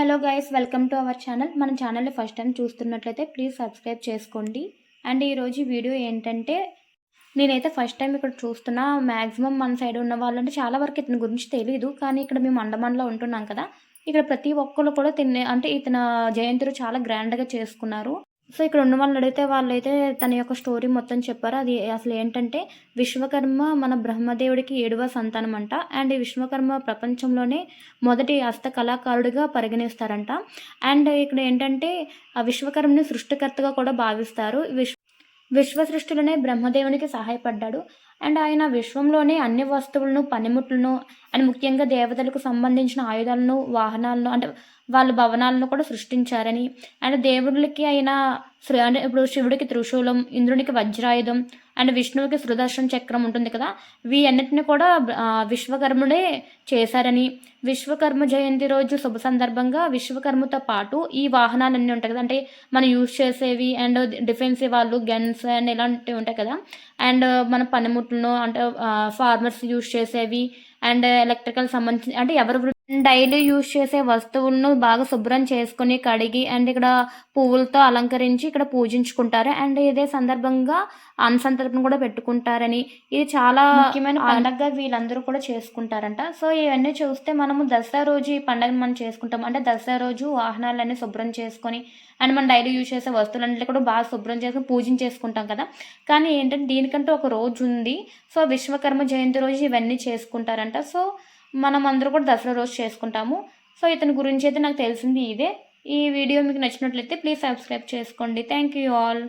Hello guys welcome to our channel మన ఛానల్ని first time చూస్తున్నట్లయితే ప్లీజ్ సబ్స్క్రైబ్ చేసుకోండి. అండ్ ఈరోజు వీడియో ఏంటంటే నేనైతే ఫస్ట్ టైం ఇక్కడ చూస్తున్నా. మ్యాక్సిమం మన సైడ్ ఉన్న వాళ్ళంటే చాలా వరకు ఇతని గురించి తెలియదు కానీ ఇక్కడ మేము అండమాన్లో ఉంటున్నాం కదా. ఇక్కడ ప్రతి ఒక్కరు కూడా తినే అంటే ఇతన జయంతులు చాలా గ్రాండ్గా చేసుకున్నారు. సో ఇక్కడ ఉన్న వాళ్ళని అడిగితే వాళ్ళైతే తన యొక్క స్టోరీ మొత్తం చెప్పారు. అది అసలు ఏంటంటే విశ్వకర్మ మన బ్రహ్మదేవుడికి ఏడవ సంతానం అంట అండ్ ఈ విశ్వకర్మ ప్రపంచంలోనే మొదటి హస్త కళాకారుడిగా పరిగణిస్తారంట. అండ్ ఇక్కడ ఏంటంటే ఆ విశ్వకర్మని సృష్టికర్తగా కూడా భావిస్తారు. విశ్వ విశ్వ సృష్టిలోనే బ్రహ్మదేవునికి సహాయపడ్డాడు. అండ్ ఆయన విశ్వంలోనే అన్ని వస్తువులను పనిముట్లను అండ్ ముఖ్యంగా దేవతలకు సంబంధించిన ఆయుధాలను వాహనాలను అంటే వాళ్ళ భవనాలను కూడా సృష్టించారని. అండ్ దేవుడికి అయిన అంటే ఇప్పుడు శివుడికి త్రిశూలం ఇంద్రునికి వజ్రాయుధం అండ్ విష్ణువుకి సుదర్శన చక్రం ఉంటుంది కదా. వీటన్నిటిని కూడా విశ్వకర్ముడే చేశారని. విశ్వకర్మ జయంతి రోజు శుభ సందర్భంగా విశ్వకర్మతో పాటు ఈ వాహనాలన్నీ ఉంటాయి కదా. అంటే మనం యూజ్ చేసేవి అండ్ డిఫెన్సివ్ వాళ్ళు గన్స్ అండ్ ఇలాంటివి ఉంటాయి కదా. అండ్ మన పనిముట్లను అంటే ఫార్మర్స్ యూజ్ చేసేవి అండ్ ఎలక్ట్రికల్ uh, సంబంధించి అంటే ఎవరు డైలీ యూజ్ చేసే వస్తువులను బాగా శుభ్రం చేసుకొని కడిగి అండ్ ఇక్కడ పువ్వులతో అలంకరించి ఇక్కడ పూజించుకుంటారు. అండ్ ఇదే సందర్భంగా అన్నసంతర్పణ కూడా పెట్టుకుంటారని. ఇది చాలా ముఖ్యమైన పండగగా వీళ్ళందరూ కూడా చేసుకుంటారంట. సో ఇవన్నీ చూస్తే మనము దసరా రోజు ఈ పండగను మనం చేసుకుంటాం అంటే దసరా రోజు వాహనాలన్నీ శుభ్రం చేసుకొని అండ్ మనం డైలీ యూజ్ చేసే వస్తువులన్నీ కూడా బాగా శుభ్రం చేసుకొని పూజించేసుకుంటాం కదా. కానీ ఏంటంటే దీనికంటే ఒక రోజు ఉంది. సో విశ్వకర్మ జయంతి రోజు ఇవన్నీ చేసుకుంటారంట. సో మనం అందరూ కూడా దసరా రోజు చేసుకుంటాము. సో ఇతని గురించి అయితే నాకు తెలిసింది ఇదే. ఈ వీడియో మీకు నచ్చినట్లయితే ప్లీజ్ సబ్స్క్రైబ్ చేసుకోండి. Thank you all.